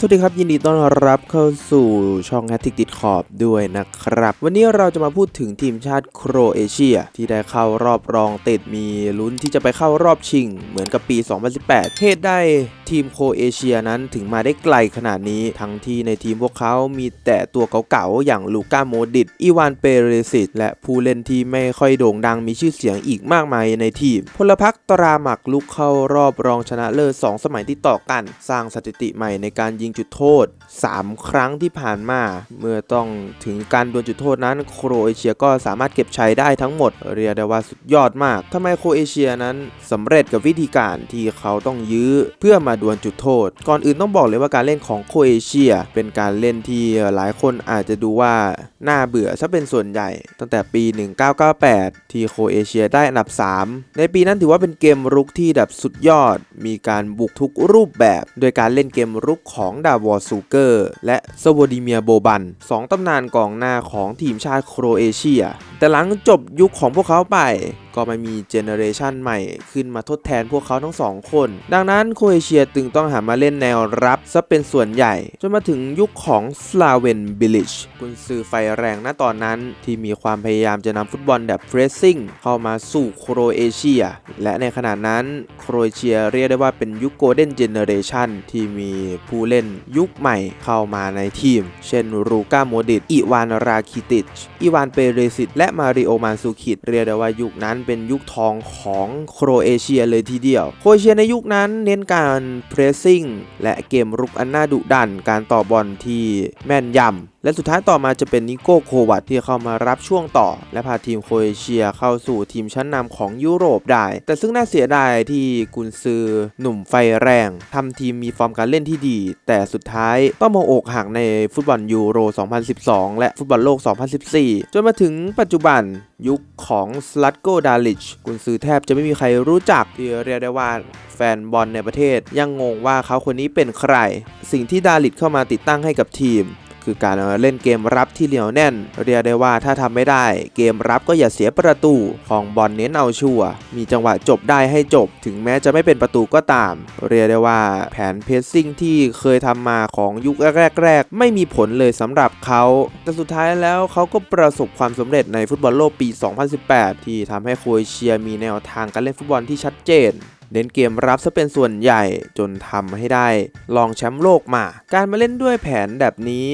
สวัสดีครับ ยินดีต้อนรับเข้าสู่ช่องแฮตติกติดขอบด้วยนะครับ วันนี้เราจะมาพูดถึงทีมชาติโครเอเชีย ที่ได้เข้ารอบรองติดมีลุ้นที่จะไปเข้ารอบชิง เหมือนกับปี 2018 เหตุได้ทีมโครเอเชียนั้นถึงมาได้ไกลขนาดนี้ ทั้งที่ในทีมพวกเขามีแต่ตัวเก่าๆ อย่างลูก้าโมดิตอีวานเปเรซิตและผู้เล่นที่ไม่ค่อยโด่งดังมีชื่อเสียงอีกมากมายในทีม พลพรรคตราหมักลุกเข้ารอบรองชนะเลิศ2สมัยที่ต่อกัน สร้างสถิติใหม่ในการยิงจุดโทษ 3 ครั้งที่ผ่านมา เมื่อต้องถึงการดวลจุดโทษนั้น โครเอเชียก็สามารถเก็บชัยได้ทั้งหมด เรียกได้ว่าสุดยอดมากทำไมโครเอเชียนั้นสำเร็จกับวิธีการที่เขาต้องยื้อเพื่อมาดวลจุดโทษ ก่อนอื่นต้องบอกเลยว่าการเล่นของโครเอเชีย เป็นการเล่นที่หลายคนอาจจะดูว่าน่าเบื่อซะเป็นส่วนใหญ่ ตั้งแต่ปี 1998 ที่โครเอเชียได้อันดับ 3 ในปีนั้นถือว่าเป็นเกมรุกที่ดับสุดยอด มีการบุกทุกรูปแบบ โดยการเล่นเกมรุกของดาวอร์ซูเกอร์ และสวดิเมียโบบันสองตำนานกองหน้าของทีมชาติโครเอเชีย แต่หลังจบยุคของพวกเขาไป ก็ไม่มีเจเนอเรชันใหม่ขึ้นมาทดแทนพวกเขาทั้งสองคน ดังนั้นโครเอเชียจึงต้องหามาเล่นแนวรับซะเป็นส่วนใหญ่ จนมาถึงยุคของสลาเวนบิลิชกุนซือไฟแรงณตอนนั้น ที่มีความพยายามจะนำฟุตบอลแบบเฟรสซิ่งเข้ามาสู่โครเอเชีย และในขณะนั้นโครเอเชียเรียกได้ว่าเป็นยุคโกลเด้นเจเนอเรชันที่มีผู้เล่นยุคใหม่เข้ามาในทีม เช่นรูก้าโมดิต อีวานราคิติช อีวานเปเรซิต และมาริโอมานซูคิดเรียกได้ว่ายุคนั้นเป็นยุคทองของโครเอเชียเลยทีเดียว โครเอเชียในยุคนั้นเน้นการเพรสซิ่งและเกมรุกอันน่าดุดัน การต่อบอลที่แม่นยำ และสุดท้ายต่อมาจะเป็นนิโก้โควัตที่เข้ามารับช่วงต่อ และพาทีมโครเอเชียเข้าสู่ทีมชั้นนำของยุโรปได้ แต่ซึ่งน่าเสียดายที่กุนซือหนุ่มไฟแรงทำทีมมีฟอร์มการเล่นที่ดี แต่สุดท้ายต้องมาอกหักในฟุตบอลยูโร 2012 และฟุตบอลโลก 2014 จนมาถึงปัจจุบันยุคของสลัตโกดาลิชกุนซือแทบจะไม่มีใครรู้จักที่เรียกได้ว่าแฟนบอลในประเทศยังงงว่าเขาคนนี้เป็นใคร สิ่งที่ดาลิตเข้ามาติดตั้งให้กับทีม คือการเล่นเกมรับที่เหนียวแน่น เรียกได้ว่าถ้าทำไม่ได้ เกมรับก็อย่าเสียประตูของบอลเน้นเอาชัวร์มีจังหวะจบได้ให้จบ ถึงแม้จะไม่เป็นประตูก็ตาม เรียกได้ว่าแผนเพสซิ่งที่เคยทำมาของยุคแรกๆไม่มีผลเลยสำหรับเขา แต่สุดท้ายแล้วเขาก็ประสบความสำเร็จในฟุตบอลโลกปี 2018 ที่ทำให้โครเอเชียมีแนวทางการเล่นฟุตบอลที่ชัดเจนเน้นเกมรับซะเป็นส่วนใหญ่จนทำให้ได้รองแชมป์โลกมา การมาเล่นด้วยแผนแบบนี้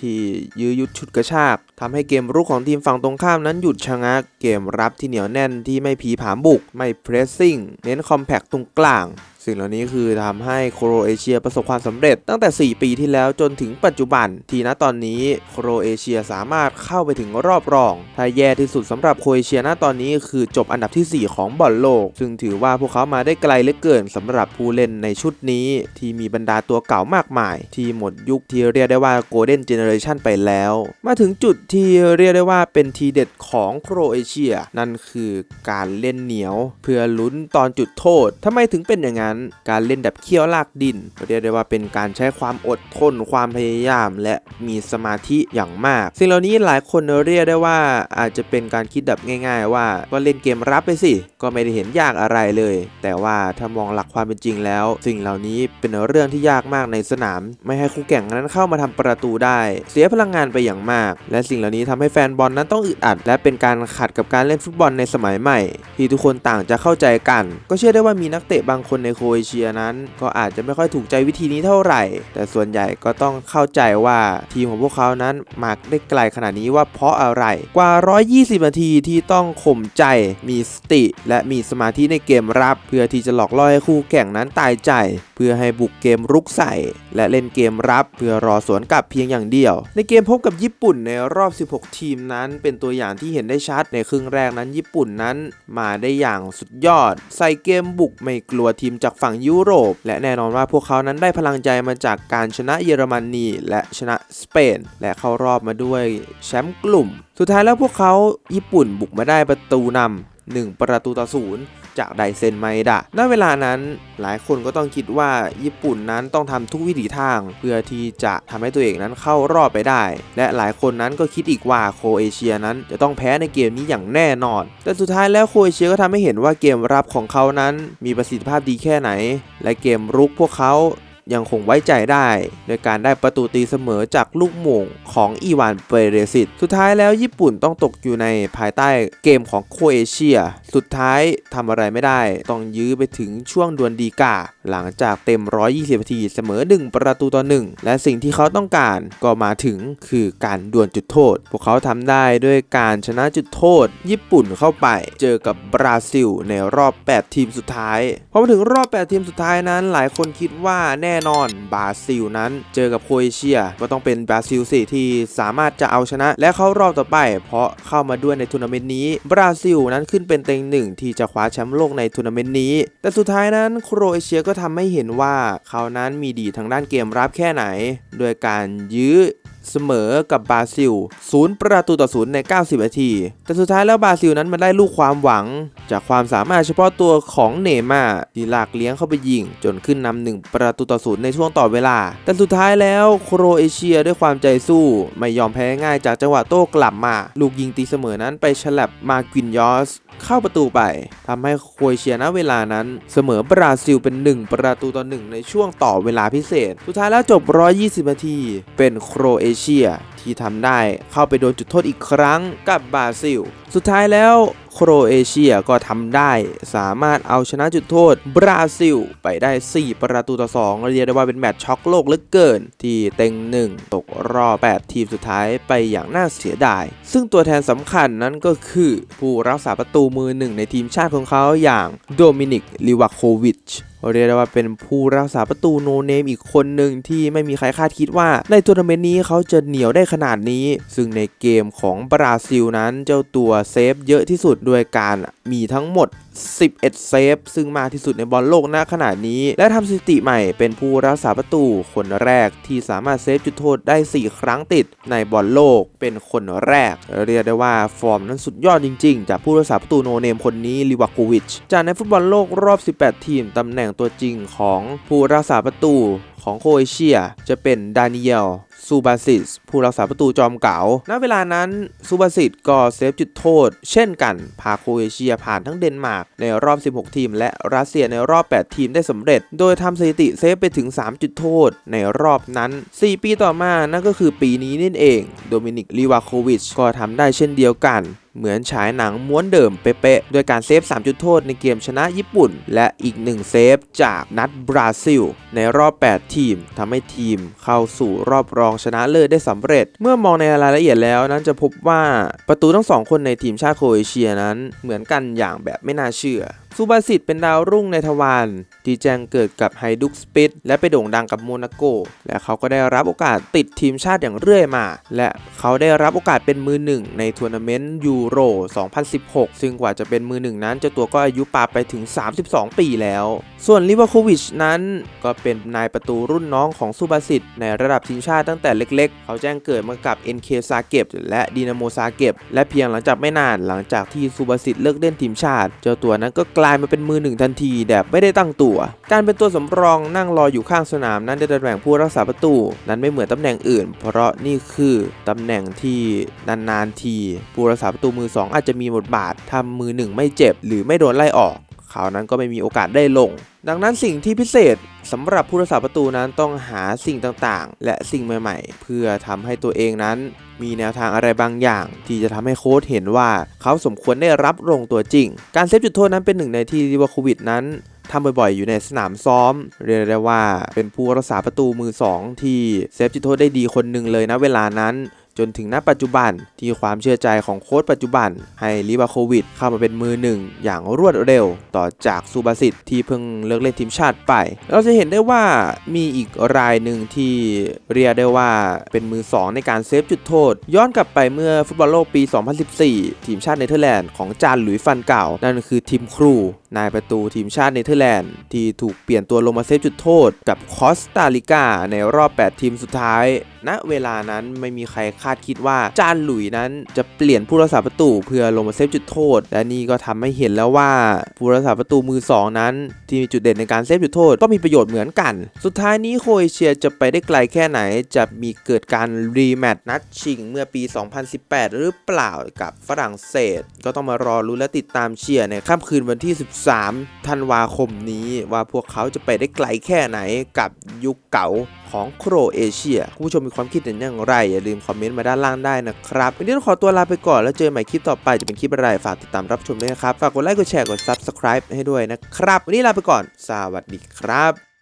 ที่ยื้อยุดฉุดกระชากทำให้เกมรุกของทีมฝั่งตรงข้ามนั้นหยุดชะงัก เกมรับที่เหนียวแน่นที่ไม่ผีผามบุก ไม่เพรสซิ่ง เน้นคอมแพคตรงกลาง สิ่งเหล่านี้คือทำให้โครเอเชียประสบความสำเร็จตั้งแต่ 4 ปีที่แล้วจนถึงปัจจุบัน ที่ณตอนนี้โครเอเชียสามารถเข้าไปถึงรอบรอง ถ้าแย่ที่สุดสำหรับโครเอเชียณตอนนี้คือจบอันดับที่ 4 ของบอลโลก ซึ่งถือว่าพวกเขามาได้ไกลเหลือเกินสำหรับผู้เล่นในชุดนี้ ที่มีบรรดาตัวเก่ามากมาย ที่หมดยุคที่เรียกได้ว่าโกลเด้นเจเนเรชันไปแล้ว มาถึงจุดที่เรียกได้ว่าเป็นทีเด็ดของโครเอเชีย นั่นคือการเล่นเหนียว เพื่อลุ้นตอนจุดโทษทำไมถึงเป็นอย่างนั้น การเล่นแบบเคี้ยวลากดิน เรียกได้ว่าเป็นการใช้ความอดทนความพยายาม และมีสมาธิอย่างมาก สิ่งเหล่านี้หลายคนเรียกได้ว่าอาจจะเป็นการคิดแบบง่าย ๆ ว่าก็เล่นเกมรับไปสิ ก็ไม่ได้เห็นยากอะไรเลย แต่ว่าถ้ามองหลักความเป็นจริงแล้ว สิ่งเหล่านี้เป็นเรื่องที่ยากมากในสนาม ไม่ให้คู่แข่งนั้นเข้ามาทำประตูได้เสียพลังงานไปอย่างมาก และสิ่งเหล่านี้ทำให้แฟนบอลนั้นต้องอึดอัด และเป็นการขัดกับการเล่นฟุตบอลในสมัยใหม่ ที่ทุกคนต่างจะเข้าใจกัน ก็เชื่อได้ว่ามีนักเตะบางคนในโครเอเชียนั้น ก็อาจจะไม่ค่อยถูกใจวิธีนี้เท่าไหร่ แต่ส่วนใหญ่ก็ต้องเข้าใจว่าทีมของพวกเขานั้นมาได้ไกลขนาดนี้ว่าเพราะอะไรกว่า 120 นาทีที่ต้องข่มใจมีสติ และมีสมาธิในเกมรับ เพื่อที่จะหลอกล่อให้คู่แข่งนั้นตายใจเพื่อให้บุกเกมรุกใส่ และเล่นเกมรับเพื่อรอสวนกลับเพียงอย่างเดียว ในเกมพบกับญี่ปุ่นในรอบ 16 ทีมนั้น เป็นตัวอย่างที่เห็นได้ชัดในครึ่งแรกนั้น ญี่ปุ่นนั้นมาได้อย่างสุดยอด ใส่เกมบุกไม่กลัวทีมจากฝั่งยุโรป และแน่นอนว่าพวกเขานั้นได้พลังใจมาจากการชนะเยอรมนีและชนะสเปน และเข้ารอบมาด้วยแชมป์กลุ่ม สุดท้ายแล้วพวกเขาญี่ปุ่นบุกมาได้ประตูนำหนึ่งประตูต่อศูนย์ จากไดเซนไมดะณเวลานั้นหลายคนก็ต้องคิดว่าญี่ปุ่นนั้นต้องทำทุกวิถีทาง เพื่อที่จะทำให้ตัวเองนั้นเข้ารอบไปได้ และหลายคนนั้นก็คิดอีกว่าโคเอเชียนั้นจะต้องแพ้ในเกมนี้อย่างแน่นอน แต่สุดท้ายแล้วโคเอเชียก็ทำให้เห็นว่าเกมรับของเขานั้นมีประสิทธิภาพดีแค่ไหน และเกมรุกพวกเขายังคงไว้ใจได้ โดยการได้ประตูตีเสมอจากลูกโมงของอีวานเปเรซิต สุดท้ายแล้วญี่ปุ่นต้องตกอยู่ในภายใต้เกมของโคเอเชีย สุดท้ายทำอะไรไม่ได้ ต้องยื้อไปถึงช่วงดวลดีกา หลังจากเต็ม 120นาทีเสมอ 1 ประตูต่อ 1 และสิ่งที่เขาต้องการก็มาถึงคือการดวลจุดโทษ พวกเขาทำได้ด้วยการชนะจุดโทษ ญี่ปุ่นเข้าไป เจอกับบราซิลในรอบ 8 ทีมสุดท้ายพอมาถึงรอบ 8 ทีมสุดท้ายนั้น หลายคนคิดว่าแน่นอนบราซิลนั้น เจอกับโครเอเชียก็ต้องเป็นบราซิลสิที่สามารถจะเอาชนะ และเข้ารอบต่อไป เพราะเข้ามาด้วยในทัวร์นาเมนต์นี้บราซิลนั้นขึ้นเป็นเต็งหนึ่งที่จะคว้าแชมป์โลกในทัวร์นาเมนต์นี้ แต่สุดท้ายนั้นโครเอเชียก็ทำให้เห็นว่าเขานั้นมีดีทางด้านเกมรับแค่ไหน โดยการยื้อเสมอกับบราซิลศูนย์ประตูต่อศูนย์ใน 90 นาที แต่สุดท้ายแล้วบราซิลนั้นมันได้ลูกความหวัง จากความสามารถเฉพาะตัวของเนม่าที่ลากเลี้ยงเข้าไปยิง จนขึ้นนำหนึ่งประตูต่อศูนย์ในช่วงต่อเวลา แต่สุดท้ายแล้วโครเอเชียด้วยความใจสู้ ไม่ยอมแพ้ง่ายจากจังหวะโต้กลับมา ลูกยิงตีเสมอนั้นไปฉลับมากินยอส เข้าประตูไปทำให้โครเอเชียณเวลานั้น เสมอบราซิลเป็น 1 ประตูต่อ1ในช่วงต่อเวลาพิเศษ สุดท้ายแล้วจบ 120 นาที เป็นโครเอเชียที่ทำได้เข้าไปโดนจุดโทษอีกครั้งกับบราซิล สุดท้ายแล้ว โครเอเชียก็ทำได้สามารถเอาชนะจุดโทษบราซิล ไปได้ 4 ประตูต่อ 2 เรียกได้ว่าเป็นแมตช์ช็อกโลกเหลือเกิน ที่เต็งหนึ่งตกรอบ 8 ทีมสุดท้ายไปอย่างน่าเสียดาย ซึ่งตัวแทนสำคัญนั้นก็คือผู้รักษาประตูมือหนึ่งในทีมชาติของเขาอย่างโดมินิก ลิวาโควิช เรียกได้ว่าเป็นผู้รักษาประตูโนเนมอีกคนหนึ่งที่ไม่มีใครคาดคิดว่า ในทัวร์นาเมนต์นี้เขาจะเหนียวได้ขนาดนี้ ซึ่งในเกมของบราซิลนั้นเจ้าตัวเซฟเยอะที่สุดด้วยการมีทั้งหมด 11 เซฟ ซึ่งมากที่สุดในบอลโลกณขณะนี้ และทำสถิติใหม่เป็นผู้รักษาประตู คนแรกที่สามารถเซฟจุดโทษได้ 4 ครั้งติดในบอลโลกเป็นคนแรก เรียกได้ว่าฟอร์มนั้นสุดยอดจริง ๆ จากผู้รักษาประตูโนเนมคนนี้ลิวาโควิชจากในฟุตบอลโลกรอบ 18 ทีมตำแหน่งตัวจริงของผู้รักษาประตู ของโคเอเชีย จะเป็นดานิเอลซูบาซิสผู้รักษาประตูจอมเก๋าณ เวลานั้นซูบาซิสก็เซฟจุดโทษ เช่นกัน พาโคเอเชียผ่านทั้งเดนมาร์กในรอบ 16 ทีม และรัสเซียในรอบ 8 ทีมได้สำเร็จ โดยทำสถิติเซฟไปถึง 3 จุดโทษ ในรอบนั้น 4 ปีต่อมานั่นก็คือปีนี้นี่เอง โดมินิกลิวาโควิชก็ทำได้เช่นเดียวกัน เหมือนฉายหนังม้วนเดิมเป๊ะๆ โดยการเซฟ 3 จุดโทษในเกมชนะญี่ปุ่น และอีก 1 เซฟจากนัดบราซิล ในรอบ 8 ทีมทำให้ทีมเข้าสู่รอบรองชนะเลิศได้สำเร็จ เมื่อมองในรายละเอียดแล้วนั้นจะพบว่าประตูทั้งสองคนในทีมชาติโครเอเชียนั้นเหมือนกันอย่างแบบไม่น่าเชื่อ ซูบาสิตเป็นดาวรุ่งในทวารที่แจ้งเกิดกับไฮดุกสปิตและไปโด่งดังกับโมนาโก และเขาก็ได้รับโอกาสติดทีมชาติอย่างเรื่อยมา และเขาได้รับโอกาสเป็นมือหนึ่งในทัวร์นาเมนต์ยูโร 2016 ซึ่งกว่าจะเป็นมือหนึ่งนั้นเจ้าตัวก็อายุปาไปถึง 32 ปีแล้ว ส่วนลิวาโควิชนั้นก็เป็นนายประตูรุ่นน้องของซูบาสิตในระดับทีมชาติตั้งแต่เล็กๆ เขาแจ้งเกิดมากับ NK ซาเก็บและดินาโมซาเก็บและเพียงหลังจากไม่นานหลังจากที่ซูบาสิตเลิกเล่นทีมชาติ เจ้าตัวนั้นก็กลายมาเป็นมือหนึ่งทันทีแบบไม่ได้ตั้งตัว การเป็นตัวสำรองนั่งรออยู่ข้างสนามนั้นในตำแหน่งผู้รักษาประตู นั้นไม่เหมือนตำแหน่งอื่น เพราะนี่คือตำแหน่งที่นานๆทีผู้รักษาประตูมือสองอาจจะมีบทบาททำมือหนึ่งไม่เจ็บ หรือไม่โดนไล่ออก เขานั้นก็ไม่มีโอกาสได้ลง ดังนั้นสิ่งที่พิเศษสำหรับผู้รักษาประตูนั้นต้องหาสิ่งต่างๆ และสิ่งใหม่ๆ เพื่อทำให้ตัวเองนั้น มีแนวทางอะไรบางอย่าง ที่จะทำให้โค้ชเห็นว่าเขาสมควรได้รับลงตัวจริง การเซฟจุดโทษนั้นเป็นหนึ่งในที่ลิเวอร์พูลนั้นทำบ่อยๆ อยู่ในสนามซ้อม เรียกได้ว่าเป็นผู้รักษาประตูมือ 2 ที่เซฟจุดโทษได้ดีคนหนึ่งเลยนะเวลานั้น จนถึงณปัจจุบันที่ความเชื่อใจของโค้ชปัจจุบัน ให้ลิบาโควิดเข้ามาเป็นมือหนึ่งอย่างรวดเร็ว ต่อจากซูบาสิตที่เพิ่งเลิกเล่นทีมชาติไป เราจะเห็นได้ว่ามีอีกรายหนึ่งที่เรียกได้ว่าเป็นมือ 2 ในการเซฟจุดโทษ ย้อนกลับไปเมื่อฟุตบอลโลกปี 2014 ทีมชาติเนเธอร์แลนด์ของจานหลุยฟันเก่า นั่นคือทีมครู นายประตูทีมชาติเนเธอร์แลนด์ ที่ถูกเปลี่ยนตัวลงมาเซฟจุดโทษกับคอสตาริกาในรอบ 8 ทีมสุดท้าย ณ เวลานั้นไม่มีใครคาดคิดว่าจานหลุยนั้นจะเปลี่ยนผู้รักษาประตูเพื่อลงมาเซฟจุดโทษ และนี่ก็ทำให้เห็นแล้วว่าผู้รักษาประตูมือ 2 นั้น ที่มีจุดเด่นในการเซฟจุดโทษก็มีประโยชน์เหมือนกัน สุดท้ายนี้โคเอเชียจะไปได้ไกลแค่ไหน จะมีเกิดการรีแมตช์นัดชิงเมื่อปี 2018 หรือเปล่ากับฝรั่งเศส ก็ต้องมารอรู้และติดตามเชียร์ในค่ำคืนวันที่ 13 ธันวาคมนี้ว่าพวกเขาจะไปได้ไกลแค่ไหนกับยุคเก่า ของโครเอเชียคุณผู้ชมมีความคิดเห็นอย่างไร อย่าลืมคอมเมนต์มาด้านล่างได้นะครับวันนี้ต้องขอตัวลาไปก่อนแล้วเจอกันใหม่คลิปต่อไปจะเป็นคลิปอะไรฝากติดตามรับชมด้วยนะครับ ฝากกดไลค์กดแชร์กด Subscribe ให้ด้วยนะครับ วันนี้ลาไปก่อน สวัสดีครับ